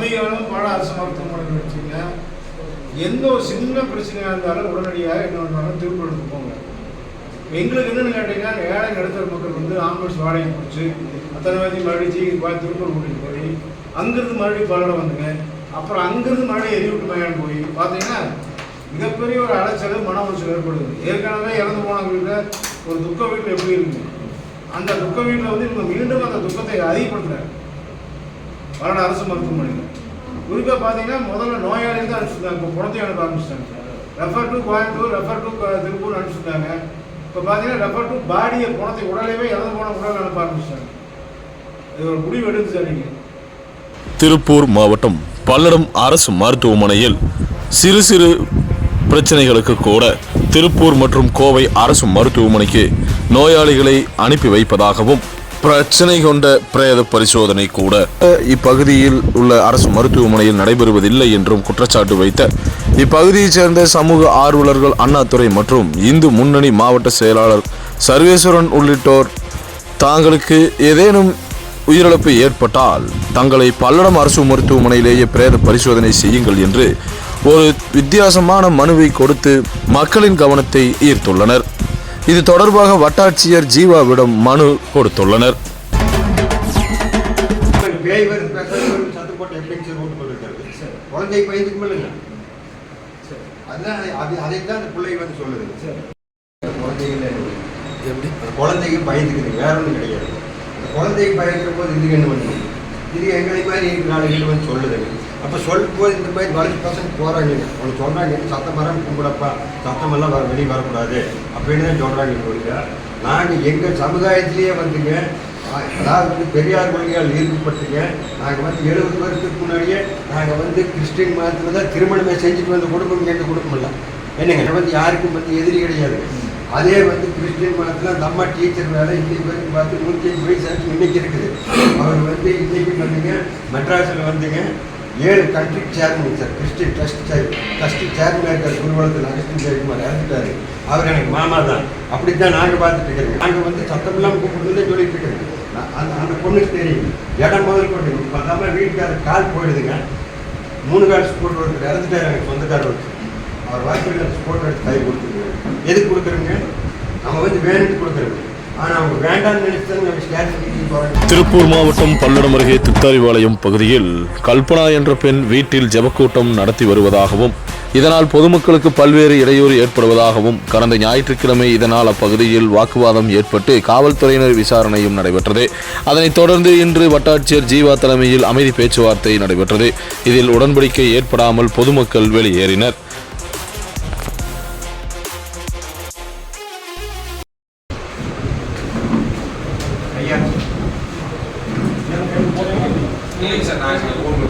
அம்மையாலும் பாட அரசு மருத்துவமனை வச்சுங்க. எந்த ஒரு சின்ன பிரச்சனையாக இருந்தாலும் உடனடியாக என்ன பண்ணாலும் திருப்பூருக்கு போங்க. எங்களுக்கு என்னென்னு கேட்டிங்கன்னா ஏழை நடுத்தர மக்கள் வந்து ஆம்புலன்ஸ் வாடகை பிடிச்சி அத்தனை வயசு மறுபடியும் சீக்கிரம் போய் திருப்பூர் கூட்டிகிட்டு போய் அங்கேருந்து மறுபடியும் பல்லடம் வந்துங்க. அப்புறம் அங்கேருந்து மறுபடியும் எரிவிட்டு மயானம் போய் பார்த்தீங்கன்னா மிகப்பெரிய ஒரு அலைச்சல் மன உளைச்சல் ஏற்படுது. ஏற்கனவே இறந்து போனவங்கள்ட்ட ஒரு துக்க வீட்டில் எப்படி இருக்கு அந்த துக்க வீட்டில் வந்து இவங்க மீண்டும் அந்த துக்கத்தை அதிகப்படுத்துகிறாங்க பல்லட அரசு மருத்துவமனையில் குறிப்பாக பார்த்தீங்கன்னா முதல்ல நோயாளிகள் தான் அனுப்பிச்சிருந்தாங்க. இப்போ குழந்தைய அனுப்ப ஆரம்பிச்சிட்டாங்க. Refer to Coimbatore refer to Tiruppur அனுப்பிச்சிருந்தாங்க. இப்போ பார்த்தீங்கன்னா ரெஃபர் டு பாடியை குணத்தை உடலையே இறந்து போன உடல் அனுப்ப ஆரம்பிச்சிட்டாங்க. இது ஒரு முடிவு எடுத்து சரிங்க திருப்பூர் மாவட்டம் பல்லடம் அரசு மருத்துவமனையில் சிறு சிறு பிரச்சனைகளுக்கு கூட திருப்பூர் மற்றும் கோவை அரசு மருத்துவமனைக்கு நோயாளிகளை அனுப்பி வைப்பதாகவும் பிரச்சனை கொண்ட பிரேத பரிசோதனை கூட. இப்பகுதியில் உள்ள அரசு மருத்துவமனையில் நடைபெறுவதில்லை என்றும் குற்றச்சாட்டு வைத்த இப்பகுதியைச் சேர்ந்த சமூக ஆர்வலர்கள் அண்ணாதுரை மற்றும் இந்து முன்னணி மாவட்ட செயலாளர் சர்வேஸ்வரன் உள்ளிட்டோர் தாங்களுக்கு ஏதேனும் உயிரிழப்பு ஏற்பட்டால் தங்களை பல்லடம் அரசு மருத்துவமனையிலேயே பிரேத பரிசோதனை செய்யுங்கள் என்று ஒரு வித்தியாசமான மனுவை கொடுத்து மக்களின் கவனத்தை ஈர்த்துள்ளனர். இது தொடர்பாக வட்டாட்சியர் ஜீவாவிடம் மனு கொடுத்துள்ளனர். பேய் பயந்துக்கு சொல்லுது குழந்தைகள் குழந்தைக்கு பயந்துக்குது வேற ஒன்றும் கிடையாது. குழந்தைக்கு பயந்துக்கிற போது இதுக்கு என்ன பண்ணுது? இது எங்களை மாதிரி நாளைக்கு வந்து சொல்லுதுங்க அப்போ சொல்லும்போது இந்த மாதிரி வளர்ச்சி பசங்க போகிறாங்க அவங்க சொல்கிறாங்க சத்தம் வராமல் கும்பிடப்பா சத்தமெல்லாம் வர வெளியே வரக்கூடாது அப்படின்னு தான் சொல்கிறாங்க சொல்லுங்க நாங்கள் எங்கள் சமுதாயத்திலேயே வந்துங்க அதாவது பெரியார் கொள்கையால் ஈர்க்கப்பட்டுங்க நாங்கள் வந்து எழுபது வருஷத்துக்கு முன்னாடியே நாங்கள் வந்து கிறிஸ்டின் மதத்தில் தான் திருமணமே செஞ்சுட்டு வந்த குடும்பம் எங்கள் குடும்பம் இல்லை. என்னங்க நான் வந்து யாருக்கும் வந்து எதிரி கிடையாது. அதே வந்து கிறிஸ்டின் மதத்தில் அந்த அம்மா டீச்சர் வேலை இன்னைக்கு வரைக்கும் பார்த்து நூற்றி அஞ்சு வயசு இன்னைக்கு இருக்குது. அவர் வந்து இன்னைக்கு வந்துங்க மெட்ராஸில் வந்துங்க ஏழு country chairman sir Christian trust sir trust chairman இருக்கார் குருவலத்தில் அகஸ்டின் ஜெயக்குமார் இறந்துட்டாரு. அவர் எனக்கு மாமா தான். அப்படி தான் நாங்கள் பார்த்துட்டு இருக்கிறோம். நாங்கள் வந்து சத்தம் இல்லாமல் கூப்பிடுறதே சொல்லிட்டு இருக்கிறோம். அந்த அந்த பொண்ணுக்கு தெரியும். இடம் முதல் கொண்டு பார்த்தாம வீட்டுக்காரர் கால் போயிடுதுங்க. மூணு கால் ஸ்போர்ட் ஒருத்தர் இறந்துட்டாரு எனக்கு சொந்தக்காரர் ஒருத்தர். அவர் வாய்ப்பு ஸ்போர்ட் எடுத்து கை கொடுத்துருக்காரு எதுக்கு கொடுக்குறோங்க? நம்ம வந்து வேணும்னு கொடுக்குறோங்க திருப்பூர் மாவட்டம் பல்லடம் அருகே துத்தாரிபாளையம் பகுதியில் கல்பனா என்ற பெண் வீட்டில் ஜெபக்கூட்டம் நடத்தி வருவதாகவும் இதனால் பொதுமக்களுக்கு பல்வேறு இடையூறு ஏற்படுவதாகவும் கடந்த ஞாயிற்றுக்கிழமை இதனால் அப்பகுதியில் வாக்குவாதம் ஏற்பட்டு காவல்துறையினர் விசாரணையும் நடைபெற்றது. அதனைத் தொடர்ந்து இன்று வட்டாட்சியர் ஜீவா தலைமையில் அமைதி பேச்சுவார்த்தை நடைபெற்றது. இதில் உடன்படிக்கை ஏற்படாமல் பொதுமக்கள் வெளியேறினர். não Yung importante, yung sa taas ng ulo,